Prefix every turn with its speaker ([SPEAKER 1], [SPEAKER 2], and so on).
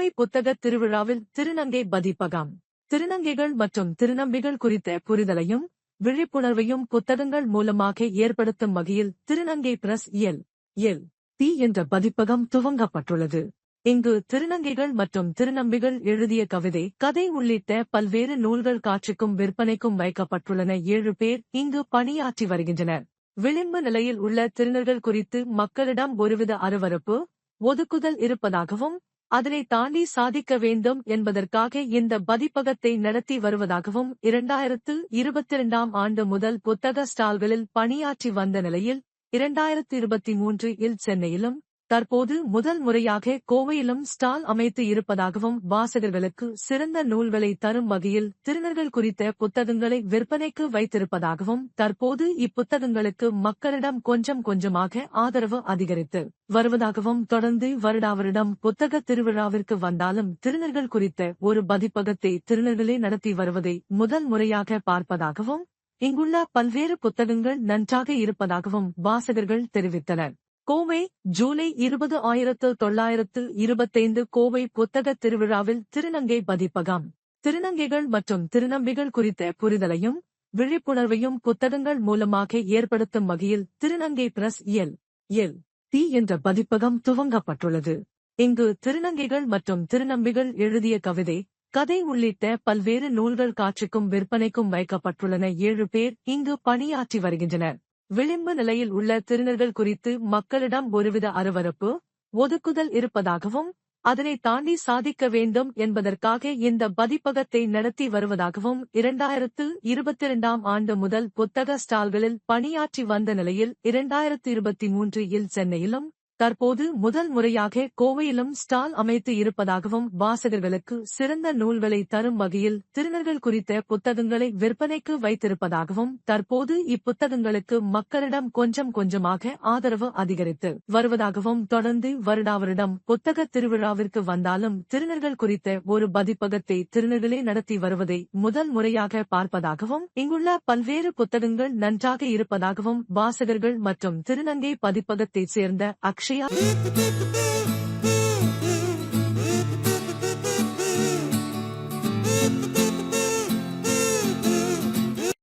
[SPEAKER 1] புதுமை புத்தக திருவிழாவில் திருநங்கை பதிப்பகம். திருநங்கைகள் மற்றும் திருநம்பிகள் குறித்த புரிதலையும் விழிப்புணர்வையும் புத்தகங்கள் மூலமாக ஏற்படுத்தும் வகையில் திருநங்கை பிரஸ் எல் எல் தி என்ற பதிப்பகம் துவங்கப்பட்டுள்ளது. இங்கு திருநங்கைகள் மற்றும் திருநம்பிகள் எழுதிய கவிதை கதை உள்ளிட்ட பல்வேறு நூல்கள் காட்சிக்கும் விற்பனைக்கும் வைக்கப்பட்டுள்ளன. ஏழு பேர் இங்கு பணியாற்றி வருகின்றனர். விளிம்பு நிலையில் உள்ள திருநர்கள் குறித்து மக்களிடம் ஒருவித அருவறுப்பு ஒதுக்குதல் இருப்பதாகவும் அதனை தாண்டி சாதிக்க வேண்டும் என்பதற்காக இந்த பதிப்பகத்தை நடத்தி வருவதாகவும் இரண்டாயிரத்து இருபத்தி இரண்டாம் ஆண்டு முதல் புத்தக ஸ்டால்களில் பணியாற்றி வந்த நிலையில் இரண்டாயிரத்து இருபத்தி மூன்று இல் சென்னையிலும் தற்போது முதல் முறையாக கோவையிலும் ஸ்டால் அமைத்து இருப்பதாகவும் வாசகர்களுக்கு சிறந்த நூல்களை தரும் வகையில் திருநர்கள் குறித்த புத்தகங்களை விற்பனைக்கு வைத்திருப்பதாகவும் தற்போது இப்புத்தகங்களுக்கு மக்களிடம் கொஞ்சம் கொஞ்சமாக ஆதரவு அதிகரித்து வருவதாகவும் தொடர்ந்து வருடாவரிடம் புத்தக திருவிழாவிற்கு வந்தாலும் திருநர்கள் குறித்த ஒரு பதிப்பகத்தை திருநர்களே நடத்தி வருவதை முதல் முறையாக பார்ப்பதாகவும் இங்குள்ள பல்வேறு புத்தகங்கள் நன்றாக இருப்பதாகவும் வாசகர்கள் தெரிவித்தனர். கோவை ஜூலை இருபது ஆயிரத்து தொள்ளாயிரத்து இருபத்தைந்து கோவை புத்தக திருவிழாவில் திருநங்கை பதிப்பகம். திருநங்கைகள் மற்றும் திருநம்பிகள் குறித்த புரிதலையும் விழிப்புணர்வையும் புத்தகங்கள் மூலமாக ஏற்படுத்தும் வகையில் திருநங்கை பிரஸ் எல் எல் டி என்ற பதிப்பகம் துவங்கப்பட்டுள்ளது. இங்கு திருநங்கைகள் மற்றும் திருநம்பிகள் எழுதிய கவிதை கதை உள்ளிட்ட பல்வேறு நூல்கள் காட்சிக்கும் விற்பனைக்கும் வைக்கப்பட்டுள்ளன. ஏழு பேர் இங்கு பணியாற்றி வருகின்றனர். விளிம்பு நிலையில் உள்ள திருநர்கள் குறித்து மக்களிடம் ஒருவித அருவருப்பு ஒதுக்குதல் இருப்பதாகவும் அதனை தாண்டி சாதிக்க வேண்டும் என்பதற்காக இந்த பதிப்பகத்தை நடத்தி வருவதாகவும் இரண்டாயிரத்து இருபத்தி இரண்டாம் ஆண்டு முதல் புத்தக ஸ்டால்களில் பணியாற்றி வந்த நிலையில் இரண்டாயிரத்து இருபத்தி மூன்று இல் சென்னையிலும் தற்போது முதல் முறையாக கோவையிலும் ஸ்டால் அமைத்து இருப்பதாகவும் வாசகர்களுக்கு சிறந்த நூல்களை தரும் வகையில் திருநர்கள் குறித்த புத்தகங்களை விற்பனைக்கு வைத்திருப்பதாகவும் தற்போது இப்புத்தகங்களுக்கு மக்களிடம் கொஞ்சம் கொஞ்சமாக ஆதரவு அதிகரித்து வருவதாகவும் தொடர்ந்து வருடாவரிடம் புத்தக திருவிழாவிற்கு வந்தாலும் திருநர்கள் குறித்த ஒரு பதிப்பகத்தை திருநர்களே நடத்தி வருவதை முதல் முறையாக பார்ப்பதாகவும் இங்குள்ள பல்வேறு புத்தகங்கள் நன்றாக இருப்பதாகவும் வாசகர்கள் மற்றும் திருநங்கை பதிப்பகத்தைச் சேர்ந்த அக்ஷ przyjaciół.